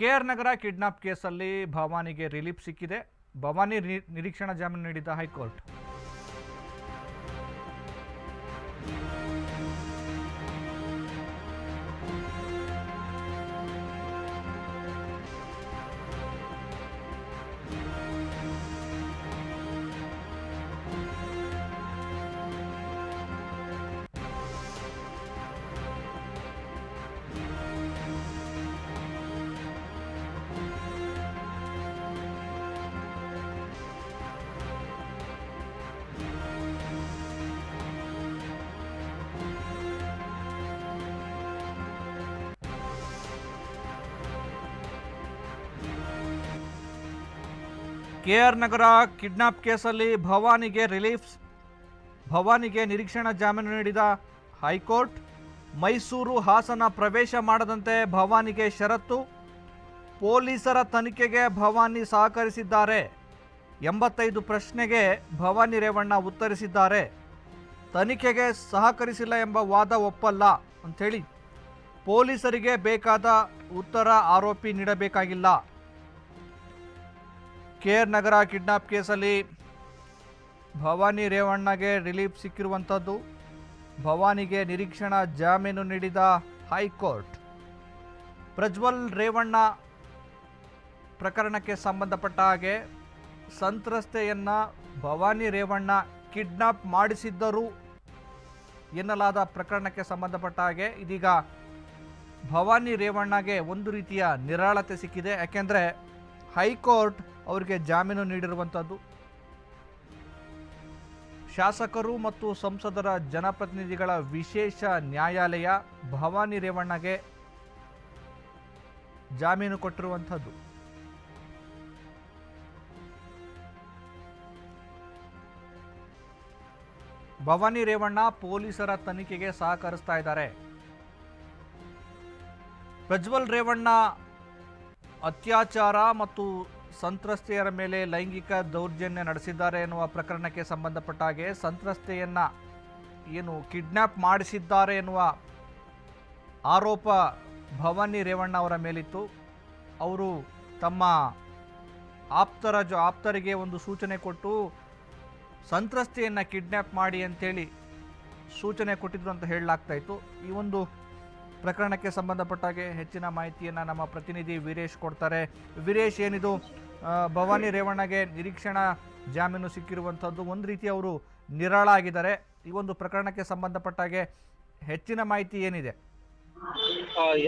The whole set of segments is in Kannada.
ಕೆ ಆರ್ ನಗರ ಕಿಡ್ನಾಪ್ ಕೇಸಲ್ಲಿ ಭವಾನಿಗೆ ರಿಲೀಫ್ ಸಿಕ್ಕಿದೆ. ಭವಾನಿ ನಿರೀಕ್ಷಣಾ ಜಾಮೀನು ನೀಡಿದ high court. K R Nagar kidnap ಕೇಸಲ್ಲಿ ಭವಾನಿಗೆ ರಿಲೀಫ್, ಭವಾನಿಗೆ ನಿರೀಕ್ಷಣಾ ಜಾಮೀನು ನೀಡಿದ ಹೈಕೋರ್ಟ್, ಮೈಸೂರು ಹಾಸನ ಪ್ರವೇಶ ಮಾಡದಂತೆ ಭವಾನಿಗೆ ಷರತ್ತು, ಪೊಲೀಸರ ತನಿಖೆಗೆ ಭವಾನಿ ಸಹಕರಿಸಿದ್ದಾರೆ. ಎಂಬತ್ತೈದು ಪ್ರಶ್ನೆಗೆ ಭವಾನಿ ರೇವಣ್ಣ ಉತ್ತರಿಸಿದ್ದಾರೆ. ತನಿಖೆಗೆ ಸಹಕರಿಸಿಲ್ಲ ಎಂಬ ವಾದ ಒಪ್ಪಲ್ಲ ಅಂಥೇಳಿ ಪೊಲೀಸರಿಗೆ ಬೇಕಾದ ಉತ್ತರ ಆರೋಪಿ ನೀಡಬೇಕಾಗಿಲ್ಲ. ಕೆ ಆರ್ ನಗರ ಕಿಡ್ನಾಪ್ ಕೇಸಲ್ಲಿ ಭವಾನಿ ರೇವಣ್ಣಗೆ ರಿಲೀಫ್ ಸಿಕ್ಕಿರುವಂಥದ್ದು. ಭವಾನಿಗೆ ನಿರೀಕ್ಷಣಾ ಜಾಮೀನು ನೀಡಿದ ಹೈಕೋರ್ಟ್. ಪ್ರಜ್ವಲ್ ರೇವಣ್ಣ ಪ್ರಕರಣಕ್ಕೆ ಸಂಬಂಧಪಟ್ಟ ಹಾಗೆ ಸಂತ್ರಸ್ತೆಯನ್ನ ಭವಾನಿ ರೇವಣ್ಣ ಕಿಡ್ನಾಪ್ ಮಾಡಿಸಿದ್ದರು ಎನ್ನಲಾದ ಪ್ರಕರಣಕ್ಕೆ ಸಂಬಂಧಪಟ್ಟ ಹಾಗೆ ಇದೀಗ ಭವಾನಿ ರೇವಣ್ಣಗೆ ಒಂದು ರೀತಿಯ ನಿರಾಳತೆ ಸಿಕ್ಕಿದೆ. ಯಾಕೆಂದರೆ ಹೈಕೋರ್ಟ್ ಅವರಿಗೆ ಜಾಮೀನು ನೀಡಿರುವಂಥದ್ದು ಶಾಸಕರು ಮತ್ತು ಸಂಸದರ ಜನಪ್ರತಿನಿಧಿಗಳ ವಿಶೇಷ ನ್ಯಾಯಾಲಯ ಭವಾನಿ ರೇವಣ್ಣಗೆ ಜಾಮೀನು ಕೊಟ್ಟಿರುವಂಥದ್ದು ಭವಾನಿ ರೇವಣ್ಣ ಪೊಲೀಸರ ತನಿಖೆಗೆ ಸಹಕರಿಸ್ತಾ ಇದ್ದಾರೆ. ಪ್ರಜ್ವಲ್ ರೇವಣ್ಣ ಅತ್ಯಾಚಾರ ಮತ್ತು ಸಂತ್ರಸ್ತೆಯರ ಮೇಲೆ ಲೈಂಗಿಕ ದೌರ್ಜನ್ಯ ನಡೆಸಿದ್ದಾರೆ ಎನ್ನುವ ಪ್ರಕರಣಕ್ಕೆ ಸಂಬಂಧಪಟ್ಟ ಹಾಗೆ ಸಂತ್ರಸ್ತೆಯನ್ನು ಏನು ಕಿಡ್ನ್ಯಾಪ್ ಮಾಡಿಸಿದ್ದಾರೆ ಎನ್ನುವ ಆರೋಪ ಭವಾನಿ ರೇವಣ್ಣ ಅವರ ಮೇಲಿತ್ತು. ಅವರು ತಮ್ಮ ಆಪ್ತರ ಜೊ, ಆಪ್ತರಿಗೆ ಒಂದು ಸೂಚನೆ ಕೊಟ್ಟು ಸಂತ್ರಸ್ತೆಯನ್ನು ಕಿಡ್ನ್ಯಾಪ್ ಮಾಡಿ ಅಂತೇಳಿ ಸೂಚನೆ ಕೊಟ್ಟಿದ್ರು ಅಂತ ಹೇಳಲಾಗ್ತಾ ಇತ್ತು. ಈ ಒಂದು ಪ್ರಕರಣಕ್ಕೆ ಸಂಬಂಧಪಟ್ಟ ಹಾಗೆ ಹೆಚ್ಚಿನ ಮಾಹಿತಿಯನ್ನು ನಮ್ಮ ಪ್ರತಿನಿಧಿ ವೀರೇಶ್ ಕೊಡ್ತಾರೆ. ವೀರೇಶ್, ಏನಿದು? ಭವಾನಿ ರೇವಣ್ಣಗೆ ನಿರೀಕ್ಷಣಾ ಜಾಮೀನು ಸಿಕ್ಕಿರುವಂಥದ್ದು ಒಂದು ರೀತಿ ಅವರು ನಿರಾಳ ಆಗಿದ್ದಾರೆ. ಈ ಒಂದು ಪ್ರಕರಣಕ್ಕೆ ಸಂಬಂಧಪಟ್ಟ ಹಾಗೆ ಹೆಚ್ಚಿನ ಮಾಹಿತಿ ಏನಿದೆ?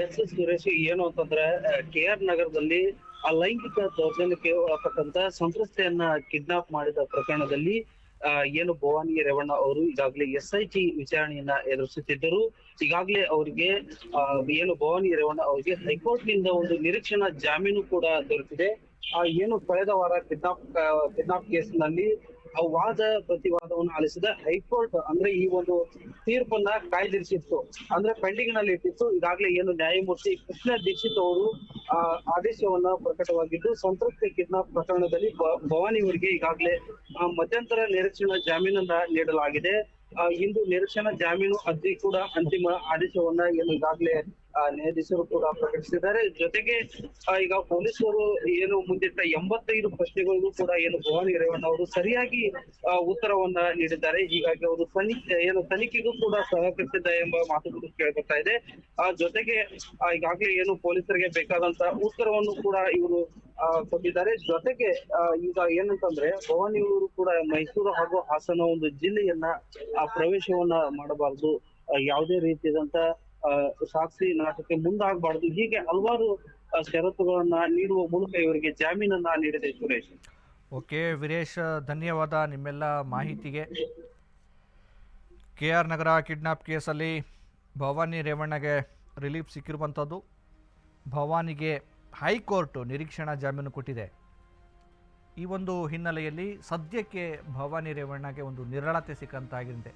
ಎಸ್ ಎಸ್ ಸುರೇಶ್ ಏನು ಅಂತಂದ್ರೆ ಕೆ ಆರ್ ನಗರದಲ್ಲಿ ಆ ಲೈಂಗಿಕ ದೌರ್ಜನ್ಯಕ್ಕೆ ಸಂತ್ರಸ್ತೆಯನ್ನ ಕಿಡ್ನಾಪ್ ಮಾಡಿದ ಪ್ರಕರಣದಲ್ಲಿ ಏನು ಭವಾನಿ ರೇವಣ್ಣ ಅವರು ಈಗಾಗಲೇ ಎಸ್ ಐ ಟಿ ವಿಚಾರಣೆಯನ್ನ ಎದುರಿಸುತ್ತಿದ್ದರು. ಈಗಾಗಲೇ ಅವರಿಗೆ ಏನು ಭವಾನಿ ರೇವಣ್ಣ ಅವರಿಗೆ ಹೈಕೋರ್ಟ್ನಿಂದ ಒಂದು ನಿರೀಕ್ಷಣಾ ಜಾಮೀನು ಕೂಡ ದೊರೆತಿದೆ. ಏನು ಕಳೆದ ವಾರ ಕಿಡ್ನಾಪ್ ಕಿಡ್ನಾಪ್ ಕೇಸ್ನಲ್ಲಿ ವಾದ ಪ್ರತಿವಾದವನ್ನು ಆಲಿಸಿದ ಹೈಕೋರ್ಟ್ ಅಂದ್ರೆ ಈ ಒಂದು ತೀರ್ಪನ್ನ ಕಾಯ್ದಿರಿಸಿತ್ತು. ಅಂದ್ರೆ ಪೆಂಡಿಂಗ್ನಲ್ಲಿ ಇಟ್ಟಿತ್ತು. ಈಗಾಗಲೇ ಏನು ನ್ಯಾಯಮೂರ್ತಿ ಕೃಷ್ಣ ದೀಕ್ಷಿತ್ ಅವರು, ಆ, ಆದೇಶವನ್ನ ಪ್ರಕಟವಾಗಿದ್ದು, ಸಂತೃಪ್ತಿ ಕಿಡ್ನಾಪ್ ಪ್ರಕರಣದಲ್ಲಿ ಭವಾನಿ ಅವರಿಗೆ ಈಗಾಗಲೇ ಮಧ್ಯಂತರ ನಿರೀಕ್ಷಣಾ ಜಾಮೀನನ್ನ ನೀಡಲಾಗಿದೆ. ಇಂದು ನಿರೀಕ್ಷಣಾ ಜಾಮೀನು ಅರ್ಜಿ ಕೂಡ ಅಂತಿಮ ಆದೇಶವನ್ನ ಏನು ಈಗಾಗಲೇ ನ್ಯಾಯಾಧೀಶರು ಕೂಡ ಪ್ರಕಟಿಸಿದ್ದಾರೆ. ಜೊತೆಗೆ ಈಗ ಪೊಲೀಸರು ಏನು ಮುಂದಿಟ್ಟ ಎಂಬತ್ತೈದು ಪ್ರಶ್ನೆಗಳಿಗೂ ಕೂಡ ಏನು ಭವಾನಿ ರೇವಣ್ಣ ಅವರು ಸರಿಯಾಗಿ ಉತ್ತರವನ್ನ ನೀಡಿದ್ದಾರೆ. ಹೀಗಾಗಿ ಅವರು ತನಿಖೆ, ಏನು ತನಿಖೆಗೂ ಕೂಡ ಸಹಕರಿಸಿದ್ದಾರೆ ಎಂಬ ಮಾತುಗಳು ಕೇಳ್ಬರ್ತಾ ಇದೆ. ಆ, ಜೊತೆಗೆ ಈಗಾಗಲೇ ಏನು ಪೊಲೀಸರಿಗೆ ಬೇಕಾದಂತ ಉತ್ತರವನ್ನು ಕೂಡ ಇವರು ಕೊಟ್ಟಿದ್ದಾರೆ. ಜೊತೆಗೆ ಈಗ ಏನಂತಂದ್ರೆ ಭವಾನಿ ಅವರು ಕೂಡ ಮೈಸೂರು ಹಾಗೂ ಹಾಸನ ಒಂದು ಜಿಲ್ಲೆಯನ್ನ, ಆ, ಪ್ರವೇಶವನ್ನ ಮಾಡಬಾರದು. ಯಾವುದೇ ರೀತಿಯಾದಂತ ಸಾಕ್ಷಿ ನಾಟಕಕ್ಕೆ ಮುಂದಾಗಬಾರದು. ಹೀಗೆ ಹಲವಾರು ಷರತ್ತುಗಳನ್ನ ನೀಡುವ ಮೂಲಕ ಇವರಿಗೆ ಜಾಮೀನನ್ನ ನೀಡಿದೆ ಸುರೇಶ್. ಓಕೆ, ವೀರೇಶ್, ಧನ್ಯವಾದ ನಿಮ್ಮೆಲ್ಲ ಮಾಹಿತಿಗೆ. ಕೆ ಆರ್ ನಗರ ಕಿಡ್ನಾಪ್ ಕೇಸಲ್ಲಿ ಭವಾನಿ ರೇವಣ್ಣಗೆ ರಿಲೀಫ್ ಸಿಕ್ಕಿರುವಂಥದ್ದು. ಭವಾನಿಗೆ ಹೈಕೋರ್ಟ್ ನಿರೀಕ್ಷಣಾ ಜಾಮೀನು ಕೊಟ್ಟಿದೆ. ಈ ಒಂದು ಹಿನ್ನೆಲೆಯಲ್ಲಿ ಸದ್ಯಕ್ಕೆ ಭವಾನಿ ರೇವಣ್ಣಗೆ ಒಂದು ನಿರಳತೆ ಸಿಕ್ಕಂತಾಗಿದೆ.